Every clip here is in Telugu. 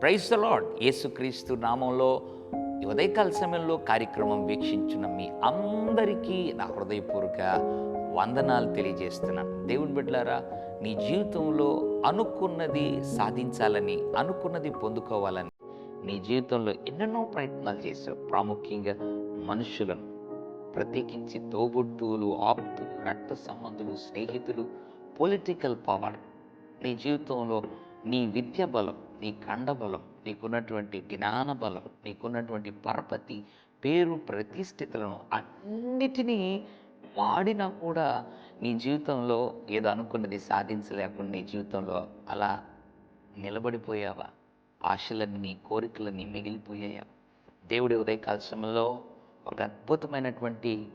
ప్రైజ్ ద లాడ్ యేసుక్రీస్తు నామంలో ఉదయకాల సమయంలో కార్యక్రమం వీక్షించిన మీ అందరికీ నా హృదయపూర్వక వందనాలు తెలియజేస్తున్నాను దేవుని బిడ్డలారా నీ జీవితంలో అనుకున్నది సాధించాలని అనుకున్నది పొందుకోవాలని నీ జీవితంలో ఎన్నెన్నో ప్రయత్నాలు చేశావు. ప్రాముఖ్యంగా మనుషులను ప్రత్యేకించి తోబుట్టువులు ఆప్తులు రక్త సంబంధులు స్నేహితులు పొలిటికల్ పవర్ నీ జీవితంలో నీ విద్య బలం నీ కండబలం నీకున్నటువంటి జ్ఞాన బలం నీకున్నటువంటి పరపతి పేరు ప్రతిష్ఠితులను అన్నిటినీ వాడినా కూడా నీ జీవితంలో ఏదో అనుకున్నది సాధించలేకుండా నీ జీవితంలో అలా నిలబడిపోయావా? ఆశలన్నీ కోరికలన్నీ మిగిలిపోయాయా? దేవుడి ఉదయకాల సమయంలో ఒక అద్భుతమైనటువంటి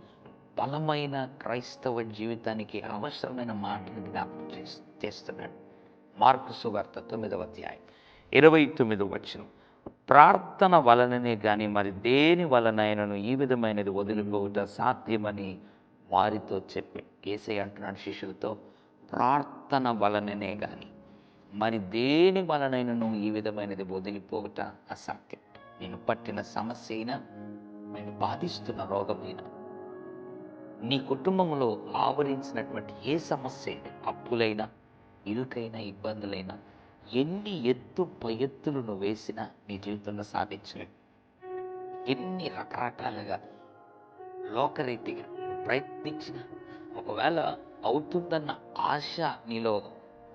బలమైన క్రైస్తవ జీవితానికి అవసరమైన మాటలు జ్ఞాపకం చేస్తున్నాడు. మార్కు సువార్త తొమ్మిదవ అధ్యాయం. ఇరవై తొమ్మిది వచ్చిన ప్రార్థన వలననే కానీ మరి దేని వలనైనను ఈ విధమైనది వదిలిపోవుట సాధ్యమని వారితో చెప్పి ఏసై అంటున్నాడు శిష్యులతో ప్రార్థన వలననే కానీ మరి దేని వలనైనను ఈ విధమైనది వదిలిపోవుట అసత్యం. నేను పట్టిన సమస్య అయినా నేను బాధిస్తున్న రోగమైనా నీ కుటుంబంలో ఆవరించినటువంటి ఏ సమస్య అప్పులైనా ఇరుకైనా ఇబ్బందులైనా ఎన్ని ఎత్తు ఎత్తులు నువ్వు వేసినా నీ జీవితంలో సాధించలేవు ఎన్ని రకరకాలుగా లోకరీతిగా ప్రయత్నించిన ఒకవేళ అవుతుందన్న ఆశ నీలో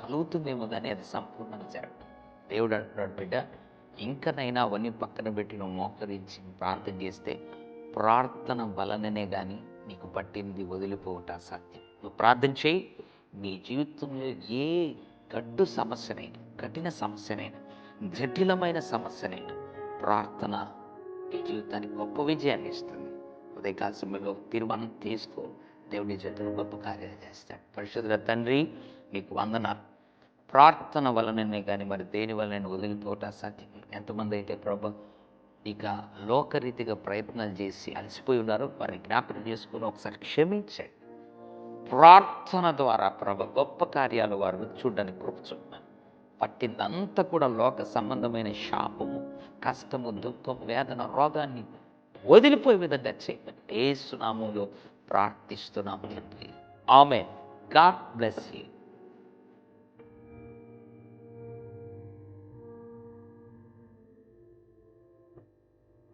కలుగుతుందేమో కానీ అది సంపూర్ణంగా జరగదు. దేవుడు అంటున్నాడు బిడ్డ ఇంకనైనా అవన్నీ పక్కన పెట్టి నువ్వు మోకరించి ప్రార్థన చేస్తే ప్రార్థన వలననే కానీ నీకు పట్టింది వదిలిపోవటం అసాధ్యం. నువ్వు ప్రార్థన చేయి నీ జీవితంలో ఏ గడ్డు సమస్యనైనా కఠిన సమస్యనైనా జటిలమైన సమస్యనైనా ప్రార్థన నీ జీవితానికి గొప్ప విజయాన్ని ఇస్తుంది. ఉదయకాల సమయంలో తీర్మానం తీసుకో. దేవుడి చేతులు గొప్ప కార్యాలు చేస్తాడు. పరిశుద్ధ తండ్రి నీకు వందనాలు. ప్రార్థన వలననే కానీ మరి దేని వలన వదిలిపోవటం సాధ్యం. ఎంతమంది అయితే ప్రభు ఇక లోకరీతిగా ప్రయత్నాలు చేసి అలసిపోయి ఉన్నారు వారి జ్ఞాపకం చేసుకుని ఒకసారి క్షమించండి. ప్రార్థన ద్వారా ప్రభ గొప్ప కార్యాలు వారు చూడడానికి కృప పట్టిందంతా కూడా లోక సంబంధమైన శాపము కష్టము దుఃఖం వేదన రోగాన్ని వదిలిపోయే విధంగా చేయమని ఏ సునామంలో ప్రార్థిస్తున్నాము. ఆమె గాడ్ బ్లెస్ యూ.